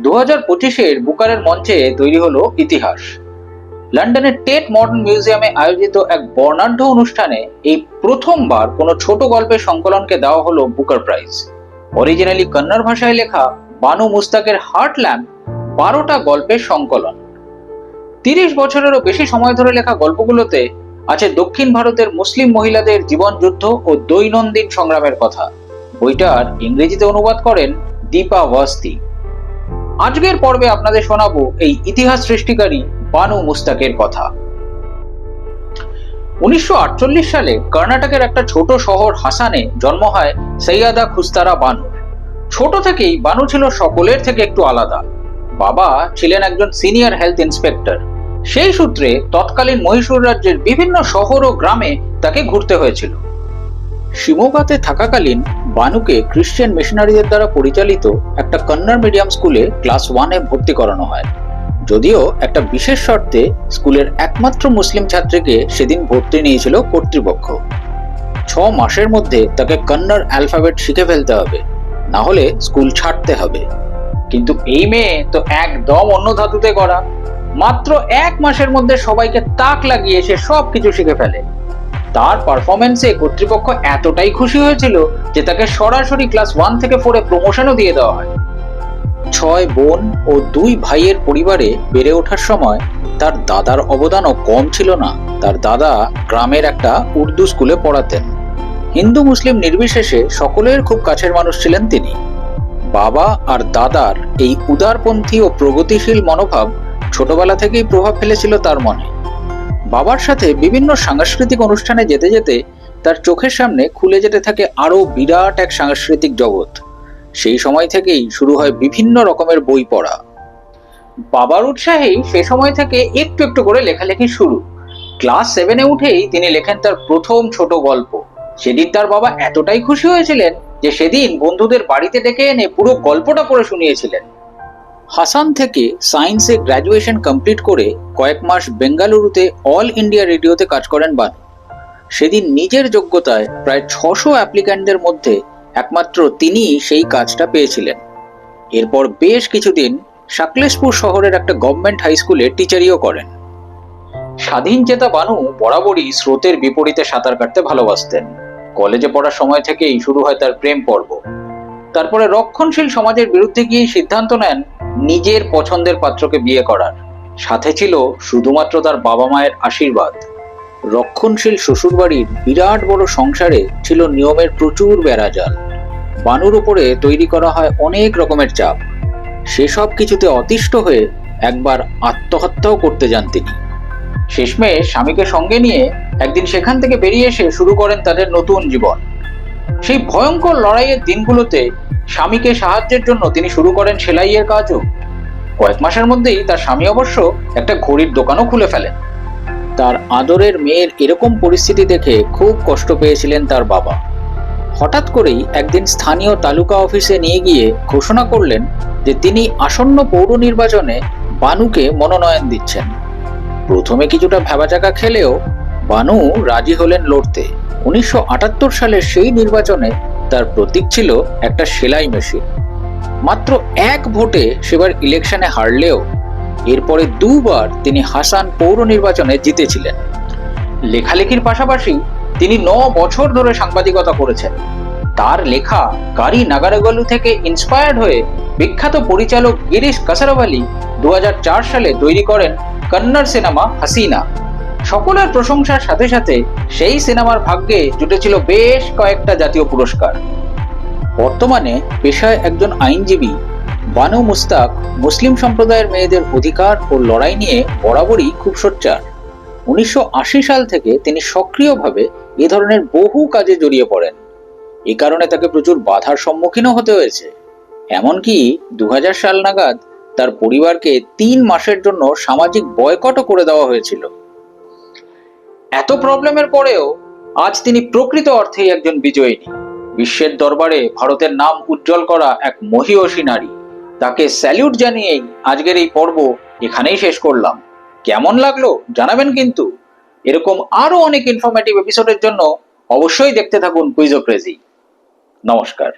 দু হাজার পঁচিশের বুকারের মঞ্চে তৈরি হলো ইতিহাস। লন্ডনের টেট মডার্ন মিউজিয়ামে আয়োজিত এক বর্ণাঢ্য অনুষ্ঠানে এই প্রথমবার কোনো ছোট গল্পের সংকলনকে দেওয়া হলো বুকার প্রাইজ। অরিজিনালি কন্নড় ভাষায় লেখা বানু মুস্তাকের হার্ট ল্যাম্প বারোটা গল্পের সংকলন। তিরিশ বছরেরও বেশি সময় ধরে লেখা গল্পগুলোতে আছে দক্ষিণ ভারতের মুসলিম মহিলাদের জীবন যুদ্ধ ও দৈনন্দিন সংগ্রামের কথা। বইটার ইংরেজিতে অনুবাদ করেন দীপা ওয়াস্তি। আজকের পর্বে আপনাদের শোনাবো এই ইতিহাস সৃষ্টিকারী বানু মুস্তাকের কথা। উনিশশো সালে কর্ণাটকের একটা ছোট শহর হাসানে জন্ম হয় সৈয়াদা খুস্তারা বানুর ছোট থেকেই বানু ছিল সকলের থেকে একটু আলাদা। বাবা ছিলেন একজন সিনিয়র হেলথ ইন্সপেক্টর। সেই সূত্রে তৎকালীন মহীশূর রাজ্যের বিভিন্ন শহর ও গ্রামে তাকে ঘুরতে হয়েছিল। শিমোগাতে থাকাকালীন বানুকে খ্রিস্টান মিশনারিদের দ্বারা পরিচালিত একটা কন্নড় মিডিয়াম স্কুলে ক্লাস ওয়ানে ভর্তি করানো হয়। যদিও একটা বিশেষ শর্তে স্কুলের একমাত্র মুসলিম ছাত্রীকে সেদিন ভর্তি নিয়েছিল কর্তৃপক্ষ। ছ মাসের মধ্যে তাকে কন্নড় অ্যালফাবেট শিখে ফেলতে হবে, না হলে স্কুল ছাড়তে হবে। কিন্তু এই মেয়ে তো একদম অন্য ধাতুতে করা মাত্র এক মাসের মধ্যে সবাইকে তাক লাগিয়ে সে সব কিছু শিখে ফেলে। তার পারফরমেন্সে কর্তৃপক্ষ এতটাই খুশি হয়েছিল যে তাকে সরাসরি ক্লাস ওয়ান থেকে ফোরে প্রমোশনও দিয়ে দেওয়া হয়। ছয় বোন ও দুই ভাইয়ের পরিবারে বেড়ে ওঠার সময় তার দাদার অবদানও কম ছিল না। তার দাদা গ্রামের একটা উর্দু স্কুলে পড়াতেন। হিন্দু মুসলিম নির্বিশেষে সকলের খুব কাছের মানুষ ছিলেন তিনি। বাবা আর দাদার এই উদারপন্থী ও প্রগতিশীল মনোভাব ছোটবেলা থেকেই প্রভাব ফেলেছিল তার মনে। বাবার সাথে বিভিন্ন সাংস্কৃতিক অনুষ্ঠানে যেতে যেতে তার চোখের সামনে খুলে যেতে থাকে আরও বিরাট এক সাংস্কৃতিক জগৎ। সেই সময় থেকেই শুরু হয় বিভিন্ন রকমের বই পড়া। বাবার উৎসাহেই সে সময় থেকে একটু একটু করে লেখালেখি শুরু। ক্লাস সেভেনে উঠেই তিনি লেখেন তার প্রথম ছোট গল্প। সেদিন তার বাবা এতটাই খুশি হয়েছিলেন যে সেদিন বন্ধুদের বাড়িতে ডেকে এনে পুরো গল্পটা পড়ে শুনিয়েছিলেন। হাসান থেকে সায়েন্সে গ্র্যাজুয়েশন কমপ্লিট করে কয়েক মাস বেঙ্গালুরুতে অল ইন্ডিয়া রেডিওতে কাজ করেন বানু। সেদিন নিজের যোগ্যতায় প্রায় ছশো অ্যাপ্লিক্যান্টদের মধ্যে একমাত্র তিনি সেই কাজটা পেয়েছিলেন। এরপর বেশ কিছুদিন সাকলেশপুর শহরের একটা গভর্নমেন্ট হাই স্কুলে টিচারিও করেন। স্বাধীন চেতা বানু বরাবরই স্রোতের বিপরীতে সাঁতার কাটতে ভালোবাসতেন। কলেজে পড়ার সময় থেকেই শুরু হয় তার প্রেম পর্ব। তারপরে রক্ষণশীল সমাজের বিরুদ্ধে গিয়ে সিদ্ধান্ত নেন নিজের পছন্দের পাত্রকে বিয়ে করার। সাথে ছিল শুধুমাত্র তার বাবা মায়ের আশীর্বাদ। রক্ষণশীল শ্বশুরবাড়ির বিরাট বড় সংসারে ছিল নিয়মের প্রচুর বেড়াজাল। বানুর উপরে তৈরি করা হয় অনেক রকমের চাপ। সেসব কিছুতে অতিষ্ঠ হয়ে একবার আত্মহত্যাও করতে যান তিনি। শেষমেশ স্বামীকে সঙ্গে নিয়ে একদিন সেখান থেকে বেরিয়ে এসে শুরু করেন তাদের নতুন জীবন। সেই ভয়ঙ্কর লড়াইয়ের দিনগুলোতে স্বামীকে সাহায্যের জন্য তিনি শুরু করেন সেলাইয়ের কাজও। কয়েক মাসের মধ্যেই তার স্বামী অবশ্য একটা ঘড়ির দোকানও খুলে ফেলেন। তার আদরের মেয়ের এরকম পরিস্থিতি দেখে খুব কষ্ট পেয়েছিলেন তার বাবা। হঠাৎ করেই একদিন স্থানীয় তালুকা অফিসে নিয়ে গিয়ে ঘোষণা করলেন যে তিনি আসন্ন পৌর নির্বাচনে বানুকে মনোনয়ন দিচ্ছেন। প্রথমে কিছুটা ভেবাচাকা খেলেও বানু রাজি হলেন লড়তে। উনিশশো আটাত্তর সালের সেই নির্বাচনে তার প্রতীক ছিল একটা সেলাই মেশিন। মাত্র এক ভোটে সেবার ইলেকশনে হারলেও এরপরে দুবার তিনি হাসান পৌর নির্বাচনে জিতেছিলেন। লেখালেখির পাশাপাশি তিনি ন বছর ধরে সাংবাদিকতা করেছেন। তার লেখা গাড়ি নাগারাগলু থেকে ইন্সপায়ার্ড হয়ে বিখ্যাত পরিচালক গিরিশ কাসারাভালি দু সালে তৈরি করেন কন্নড় সিনেমা হাসিনা। সকলের প্রশংসার সাথে সাথে সেই সিনেমার ভাগ্যে জুটেছিল বেশ কয়েকটা জাতীয় পুরস্কার। বর্তমানে পেশায় একজন আইনজীবী, বানু মুস্তাক, মুসলিম সম্প্রদায়ের মেয়েদের অধিকার ও লড়াই নিয়ে বরাবরই খুব সোচ্চার। উনিশশো আশি সাল থেকে তিনি সক্রিয়ভাবে এ ধরনের বহু কাজে জড়িয়ে পড়েন। এ কারণে তাকে প্রচুর বাধার সম্মুখীনও হতে হয়েছে। এমনকি দু হাজার সাল নাগাদ তার পরিবারকে তিন মাসের জন্য সামাজিক বয়কটও করে দেওয়া হয়েছিল। এত প্রবলেমের পরেও আজ তিনি প্রকৃত অর্থেই একজন বিজয়িনী। বিশ্বের দরবারে ভারতের নাম উজ্জ্বল করা এক মহিয়সী নারী। তাকে স্যালিউট জানিয়েই আজকের এই পর্ব এখানেই শেষ করলাম। কেমন লাগল জানাবেন কিন্তু। এরকম আরও অনেক ইনফরমেটিভ এপিসোডের জন্য অবশ্যই দেখতে থাকুন কুইজো ক্রেজি নমস্কার।